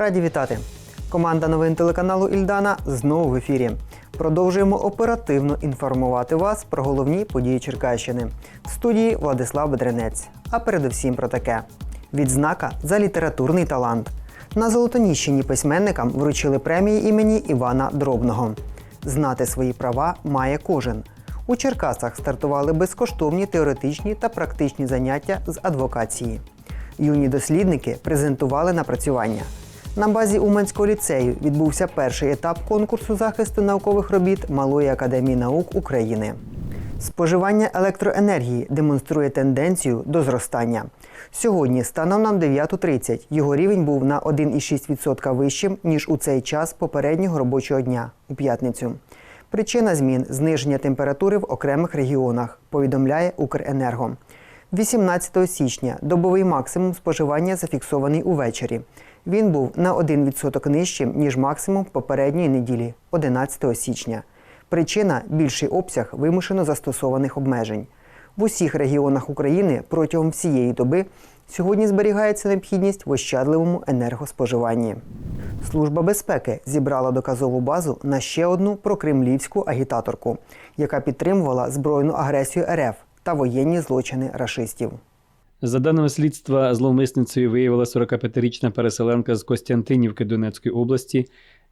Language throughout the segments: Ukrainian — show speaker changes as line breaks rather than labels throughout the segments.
Раді вітати! Команда новин телеканалу Ільдана знову в ефірі. Продовжуємо оперативно інформувати вас про головні події Черкащини. В студії Владислав Бедренець. А передусім про таке: відзнака за літературний талант. На Золотоніщині письменникам вручили премії імені Івана Дробного. Знати свої права має кожен. У Черкасах стартували безкоштовні теоретичні та практичні заняття з адвокації. Юні дослідники презентували напрацювання. На базі Уманського ліцею відбувся перший етап конкурсу захисту наукових робіт Малої академії наук України. Споживання електроенергії демонструє тенденцію до зростання. Сьогодні, станом на 9.30, його рівень був на 1,6% вищим, ніж у цей час попереднього робочого дня у п'ятницю. Причина змін зниження температури в окремих регіонах, повідомляє Укренерго. 18 січня добовий максимум споживання зафіксований увечері. Він був на 1% нижчим, ніж максимум попередньої неділі 11 січня. Причина більший обсяг вимушено застосованих обмежень. В усіх регіонах України протягом всієї доби сьогодні зберігається необхідність в ощадливому енергоспоживанні. Служба безпеки зібрала доказову базу на ще одну прокремлівську агітаторку, яка підтримувала збройну агресію РФ та воєнні злочини рашистів.
За даними слідства, зловмисницею виявила 45-річна переселенка з Костянтинівки Донецької області,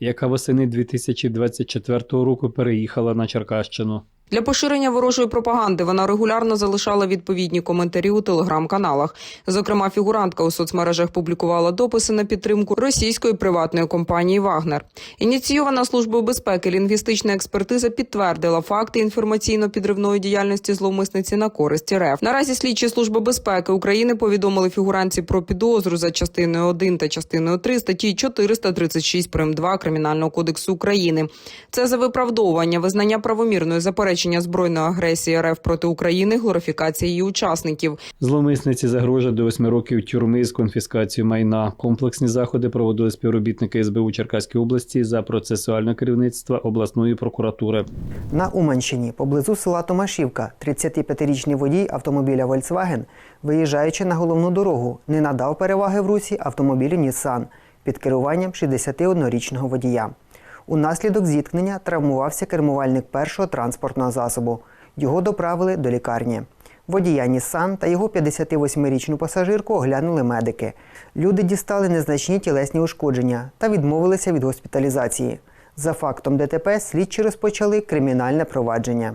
яка восени 2024 року переїхала на Черкащину.
Для поширення ворожої пропаганди вона регулярно залишала відповідні коментарі у телеграм-каналах. Зокрема, фігурантка у соцмережах публікувала дописи на підтримку російської приватної компанії Вагнер. Ініційована службою безпеки лінгвістична експертиза підтвердила факти інформаційно-підривної діяльності зловмисниці на користь РФ. Наразі слідчі служби безпеки України повідомили фігурантці про підозру за частиною 1 та частиною 3 статті 436 прим. 2 Кримінального кодексу України. Це за виправдовування, визнання правомірної заперечення збройної агресії РФ проти України, глорифікації її учасників.
Зловмисниці загрожує до 8 років тюрми з конфіскацією майна. Комплексні заходи проводили співробітники СБУ Черкаської області за процесуальне керівництво обласної прокуратури.
На Уманщині, поблизу села Томашівка, 35-річний водій автомобіля Volkswagen, виїжджаючи на головну дорогу, не надав переваги в русі автомобілю Nissan під керуванням 61-річного водія. Унаслідок зіткнення травмувався кермувальник першого транспортного засобу. Його доправили до лікарні. Водія Нісан та його 58-річну пасажирку оглянули медики. Люди дістали незначні тілесні ушкодження та відмовилися від госпіталізації. За фактом ДТП слідчі розпочали кримінальне провадження.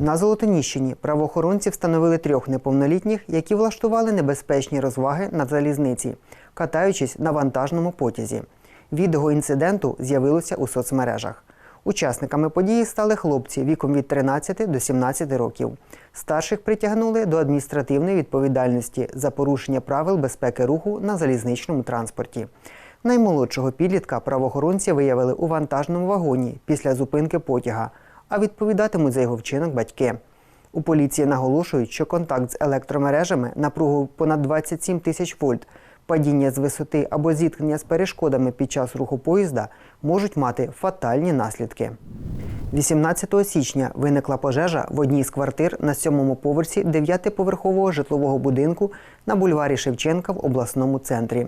На Золотоніщині правоохоронці встановили трьох неповнолітніх, які влаштували небезпечні розваги на залізниці, катаючись на вантажному потязі. Відео інциденту з'явилося у соцмережах. Учасниками події стали хлопці віком від 13 до 17 років. Старших притягнули до адміністративної відповідальності за порушення правил безпеки руху на залізничному транспорті. Наймолодшого підлітка правоохоронці виявили у вантажному вагоні після зупинки потяга, а відповідатимуть за його вчинок батьки. У поліції наголошують, що контакт з електромережами напругу понад 27 тисяч вольт, падіння з висоти або зіткнення з перешкодами під час руху поїзда можуть мати фатальні наслідки. 18 січня виникла пожежа в одній з квартир на сьомому поверсі дев'ятиповерхового житлового будинку на бульварі Шевченка в обласному центрі.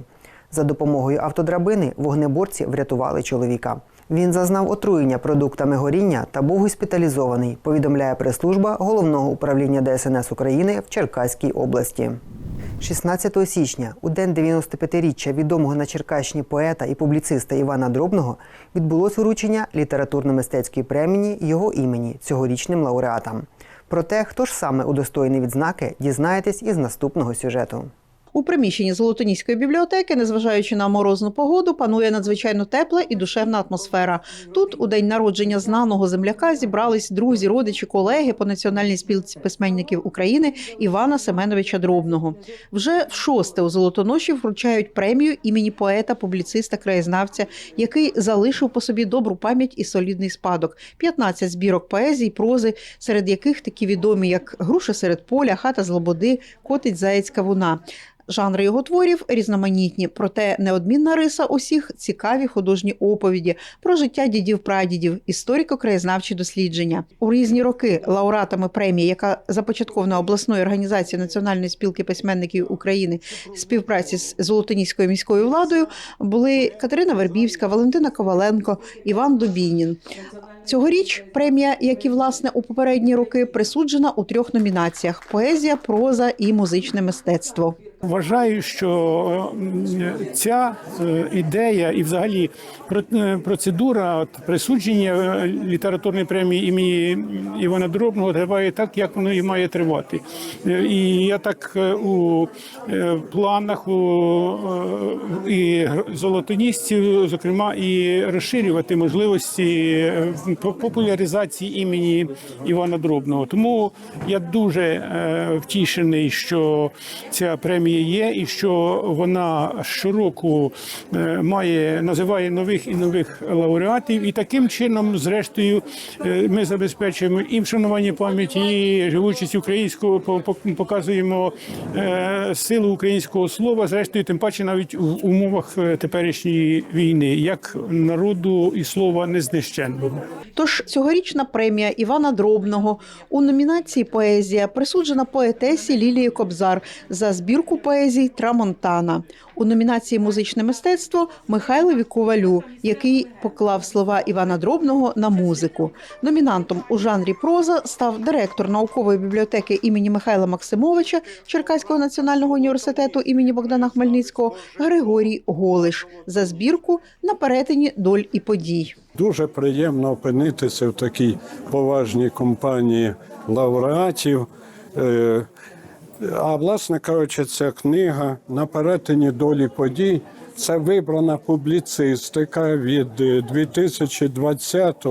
За допомогою автодрабини вогнеборці врятували чоловіка. Він зазнав отруєння продуктами горіння та був госпіталізований, повідомляє прес-служба головного управління ДСНС України в Черкаській області. 16 січня, у день 95-річчя відомого на Черкащині поета і публіциста Івана Дробного, відбулось вручення літературно-мистецької премії його імені цьогорічним лауреатам. Про те, хто ж саме удостоєний відзнаки, дізнаєтесь із наступного сюжету.
У приміщенні Золотоніської бібліотеки, незважаючи на морозну погоду, панує надзвичайно тепла і душевна атмосфера. Тут, у день народження знаного земляка, зібрались друзі, родичі, колеги по національній спілці письменників України Івана Семеновича Дробного. Вже в шосте у Золотоноші вручають премію імені поета, публіциста, краєзнавця, який залишив по собі добру пам'ять і солідний спадок. 15 збірок поезії, прози, серед яких такі відомі, як Груша серед поля, хата з лободи, котить заєць кавуна. Жанри його творів різноманітні, проте неодмінна риса усіх цікаві художні оповіді про життя дідів-прадідів, історико-краєзнавчі дослідження. У різні роки лауреатами премії, яка започаткована обласною організацією Національної спілки письменників України в співпраці з Золотоніською міською владою, були Катерина Вербівська, Валентина Коваленко, Іван Дубінін. Цьогоріч премія, як і власне у попередні роки, присуджена у трьох номінаціях: поезія, проза і музичне мистецтво.
Вважаю, що е, ця е, ідея і взагалі е, процедура присудження літературної премії імені Івана Дробного триває так, як воно і має тривати. І я так у планах у і золотоністів, зокрема, і розширювати можливості популяризації імені Івана Дробного. Тому я дуже втішений, що ця премія є, і що вона щороку е, має називає нових і нових лауреатів. І таким чином, зрештою, е, ми забезпечуємо і вшанування пам'яті, і живучість українського по- по- показуємо е, силу українського слова. Зрештою, тим паче навіть в умовах теперішньої війни, як народу і слова незнищенного.
Тож цьогорічна премія Івана Дробного у номінації Поезія присуджена поетесі Лілії Кобзар за збірку поезій Трамонтана. У номінації Музичне мистецтво Михайлові Ковалю, який поклав слова Івана Дробного на музику. Номінантом у жанрі проза став директор наукової бібліотеки імені Михайла Максимовича Черкаського національного університету імені Богдана Хмельницького Григорій Голиш за збірку на перетині доль і подій.
Дуже приємно опинитися в такій поважній компанії лауреатів. Е, А власне кажучи, ця книга на перетині долі подій. Це вибрана публіцистика від е, 2020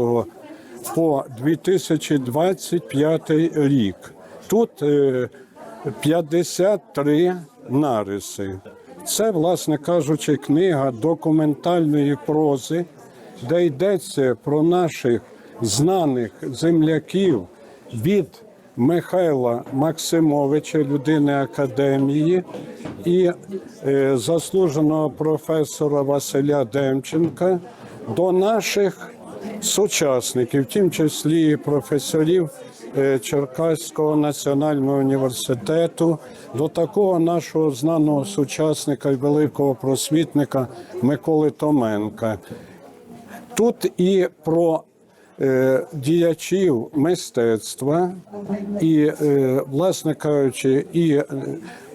по 2025 рік. Тут е, 53 нариси. Це, власне кажучи, книга документальної прози, де йдеться про наших знаних земляків від Михайла Максимовича, людини академії, і е, заслуженого професора Василя Демченка до наших сучасників, в тім числі і професорів е, Черкаського національного університету, до такого нашого знаного сучасника і великого просвітника Миколи Томенка. Тут і про діячів мистецтва, і, е, власне кажучи, і е,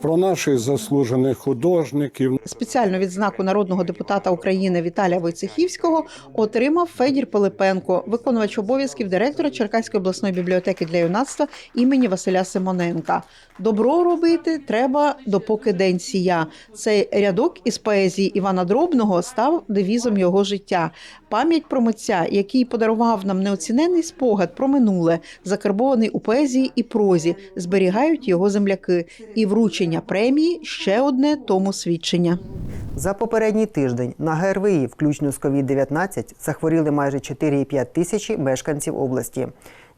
про наших заслужених художників,
Спеціальну відзнаку народного депутата України Віталія Войцехівського отримав Федір Пилипенко, виконувач обов'язків директора Черкаської обласної бібліотеки для юнацтва імені Василя Симоненка. Добро робити треба допоки день сія. Цей рядок із поезії Івана Дробного став девізом його життя. Пам'ять про митця, який подарував нам неоціненний спогад про минуле, закарбований у поезії і прозі, зберігають його земляки. І вручення премії ще одне тому свідчення.
За попередній тиждень на ГРВІ, включно з COVID-19, захворіли майже 4,5 тисячі мешканців області.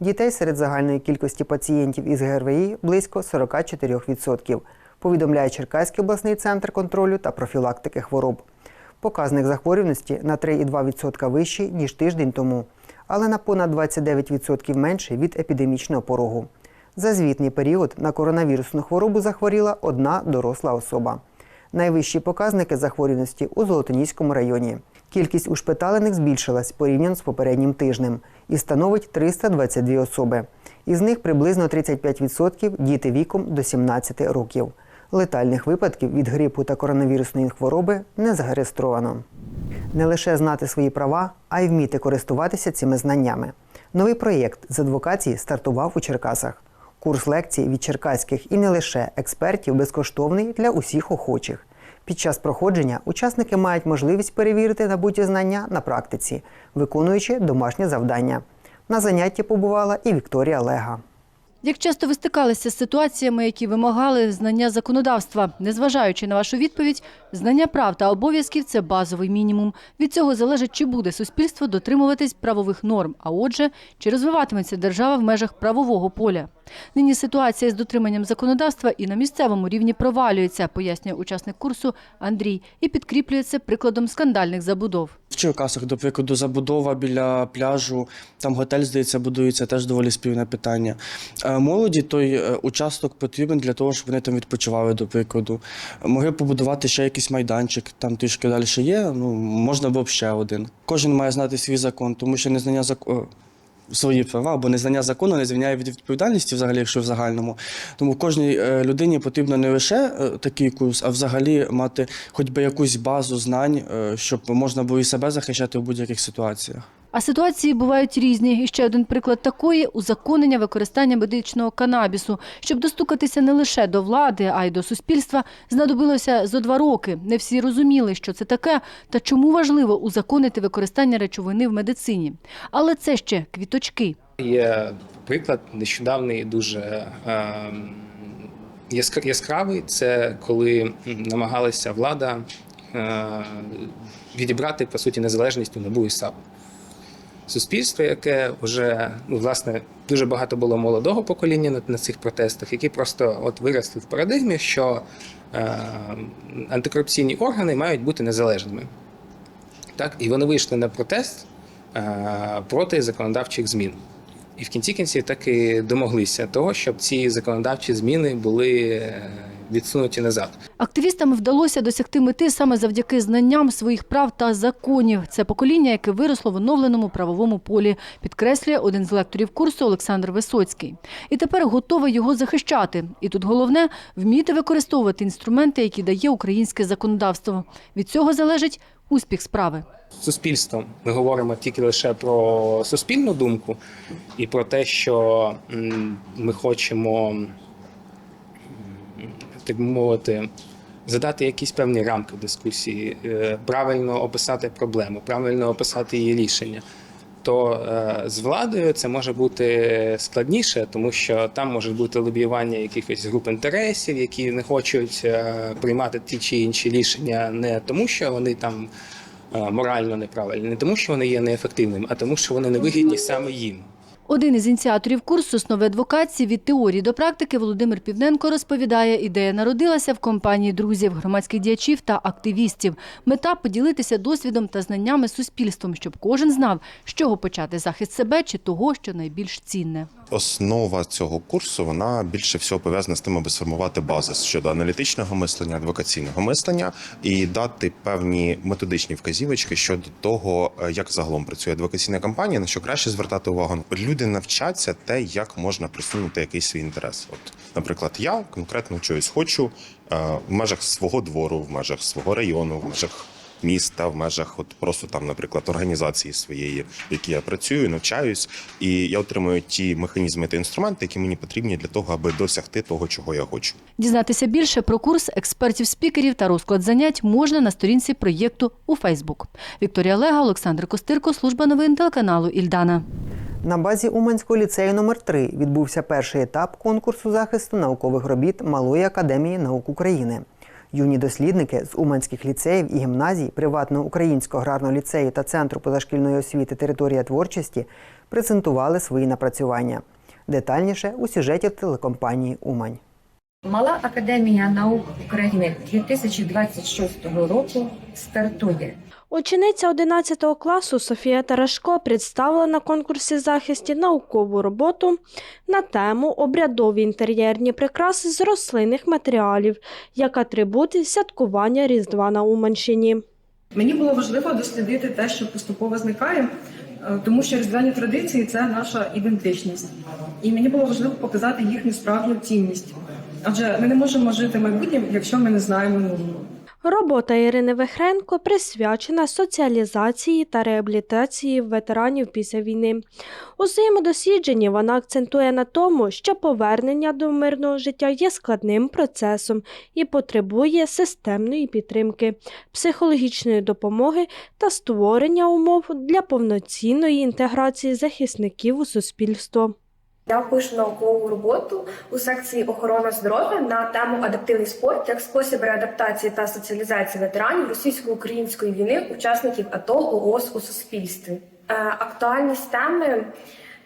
Дітей серед загальної кількості пацієнтів із ГРВІ близько 44%, повідомляє Черкаський обласний центр контролю та профілактики хвороб. Показник захворюваності на 3,2% вищий, ніж тиждень тому, але на понад 29% менший від епідемічного порогу. За звітний період на коронавірусну хворобу захворіла одна доросла особа. Найвищі показники захворюваності у Золотоніському районі. Кількість ушпиталених збільшилась порівняно з попереднім тижнем і становить 322 особи. Із них приблизно 35% – діти віком до 17 років. Летальних випадків від грипу та коронавірусної хвороби не зареєстровано. Не лише знати свої права, а й вміти користуватися цими знаннями. Новий проєкт з адвокації стартував у Черкасах. Курс лекцій від черкаських і не лише експертів безкоштовний для усіх охочих. Під час проходження учасники мають можливість перевірити набуті знання на практиці, виконуючи домашнє завдання. На занятті побувала і Вікторія Лега.
Як часто ви стикалися з ситуаціями, які вимагали знання законодавства? Незважаючи на вашу відповідь, знання прав та обов'язків це базовий мінімум. Від цього залежить, чи буде суспільство дотримуватись правових норм, а отже, чи розвиватиметься держава в межах правового поля. Нині ситуація з дотриманням законодавства і на місцевому рівні провалюється, пояснює учасник курсу Андрій, і підкріплює це прикладом скандальних забудов.
В Черкасах, до прикладу, забудова біля пляжу, там готель, здається, будується, теж доволі спірне питання. Е, Молоді той е, участок потрібен для того, щоб вони там відпочивали, до прикладу. Могли побудувати ще якийсь майданчик, там трішки далі є, ну, можна було б ще один. Кожен має знати свій закон, тому що незнання закону. Свої права або незнання закону не звільняє від відповідальності, взагалі, якщо в загальному. Тому кожній е, людині потрібно не лише е, такий курс, а взагалі мати хоч би якусь базу знань, е, щоб можна було і себе захищати в будь-яких ситуаціях.
А ситуації бувають різні. І ще один приклад такої узаконення використання медичного канабісу. Щоб достукатися не лише до влади, а й до суспільства, знадобилося зо два роки. Не всі розуміли, що це таке, та чому важливо узаконити використання речовини в медицині. Але це ще квіточки.
Є приклад нещодавний, дуже яск- яскравий. Це коли намагалася влада е, відібрати по суті незалежність у НАБУ і САП. Суспільство, яке вже ну, власне дуже багато було молодого покоління на, на цих протестах, які просто от виросли в парадигмі, що е, антикорупційні органи мають бути незалежними. Так, і вони вийшли на протест е, проти законодавчих змін. І в кінці кінців так і домоглися того, щоб ці законодавчі зміни були е, відсунуті назад.
Активістам вдалося досягти мети саме завдяки знанням своїх прав та законів. Це покоління, яке виросло в оновленому правовому полі, підкреслює один з лекторів курсу Олександр Висоцький. І тепер готовий його захищати. І тут головне вміти використовувати інструменти, які дає українське законодавство. Від цього залежить успіх справи.
Суспільством ми говоримо тільки лише про суспільну думку і про те, що ми хочемо, так би мовити, задати якісь певні рамки дискусії, е, правильно описати проблему, правильно описати її рішення. То е, з владою це може бути складніше, тому що там може бути лобіювання якихось груп інтересів, які не хочуть е, приймати ті чи інші рішення не тому, що вони там морально неправильні, не тому, що вони є неефективними, а тому, що вони невигідні саме їм.
Один із ініціаторів курсу «Основи адвокації» від теорії до практики Володимир Півненко розповідає, ідея народилася в компанії друзів, громадських діячів та активістів. Мета – поділитися досвідом та знаннями суспільством, щоб кожен знав, з чого почати захист себе чи того, що найбільш цінне.
Основа цього курсу вона більше всього пов'язана з тим, аби сформувати базис щодо аналітичного мислення, адвокаційного мислення і дати певні методичні вказівочки щодо того, е, як загалом працює адвокаційна кампанія, на що краще звертати увагу. Люди навчаться те, як можна присунути якийсь свій інтерес. От, наприклад, я конкретно чогось хочу е, в межах свого двору, в межах свого району, в межах міста, в межах, от просто там, наприклад, організації своєї, в якій я працюю, навчаюсь, і я отримую ті механізми та інструменти, які мені потрібні для того, аби досягти того, чого я хочу.
Дізнатися більше про курс експертів-спікерів та розклад занять можна на сторінці проєкту у Фейсбук. Вікторія Лега, Олександр Костирко, служба новин телеканалу Ільдана.
На базі Уманського ліцею номер 3 відбувся перший етап конкурсу захисту наукових робіт Малої академії наук України. Юні дослідники з уманських ліцеїв і гімназій приватного українського аграрного ліцею та центру позашкільної освіти Територія творчості презентували свої напрацювання. Детальніше у сюжеті телекомпанії Умань.
Мала академія наук України 2026 року стартує.
Учениця 11 класу Софія Тарашко представила на конкурсі захисті наукову роботу на тему обрядові інтер'єрні прикраси з рослинних матеріалів як атрибути святкування Різдва на Уманщині.
Мені було важливо дослідити те, що поступово зникає, е, тому що різдвяні традиції це наша ідентичність, і мені було важливо показати їхню справжню цінність. Адже ми не можемо жити майбутнім, якщо ми не знаємо минулого.
Робота Ірини Вихренко присвячена соціалізації та реабілітації ветеранів після війни. У своєму дослідженні вона акцентує на тому, що повернення до мирного життя є складним процесом і потребує системної підтримки, психологічної допомоги та створення умов для повноцінної інтеграції захисників у суспільство.
Я пишу наукову роботу у секції охорона здоров'я на тему адаптивний спорт як спосіб реадаптації та соціалізації ветеранів російсько-української війни, учасників АТО ООС у суспільстві. Е, Актуальність теми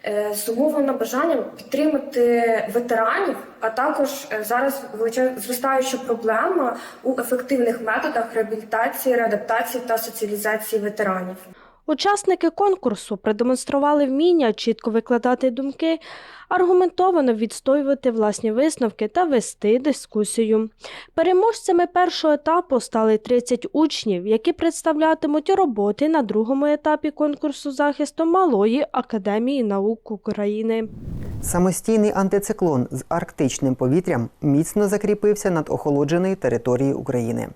е, зумовлена бажанням підтримати ветеранів, а також е, зараз зростаюча проблема у ефективних методах реабілітації, реадаптації та соціалізації ветеранів.
Учасники конкурсу продемонстрували вміння чітко викладати думки, аргументовано відстоювати власні висновки та вести дискусію. Переможцями першого етапу стали 30 учнів, які представлятимуть роботи на другому етапі конкурсу захисту Малої академії наук України.
Самостійний антициклон з арктичним повітрям міцно закріпився над охолодженою територією України.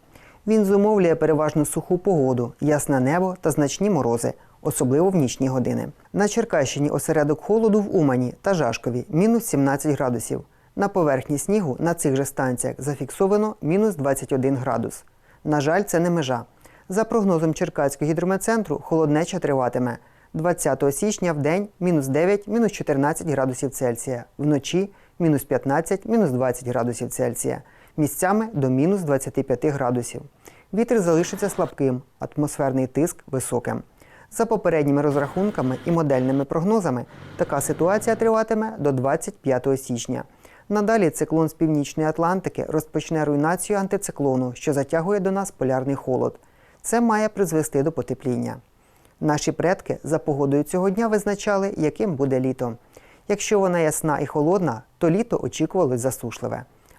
Він зумовлює переважно суху погоду, ясне небо та значні морози, особливо в нічні години. На Черкащині осередок холоду в Умані та Жашкові мінус 17 градусів. На поверхні снігу на цих же станціях зафіксовано мінус 21 градус. На жаль, це не межа. За прогнозом Черкаського гідрометцентру, холоднеча триватиме 20 січня в день мінус 9, мінус 14 градусів Цельсія, вночі мінус 15, мінус 20 градусів Цельсія, місцями до мінус 25 градусів. Вітер залишиться слабким, атмосферний тиск високим. За попередніми розрахунками і модельними прогнозами, така ситуація триватиме до 25 січня. Надалі циклон з північної Атлантики розпочне руйнацію антициклону, що затягує до нас полярний холод. Це має призвести до потепління. Наші предки за погодою цього дня визначали, яким буде літо. Якщо вона ясна і холодна, то літо очікувалось засушливе.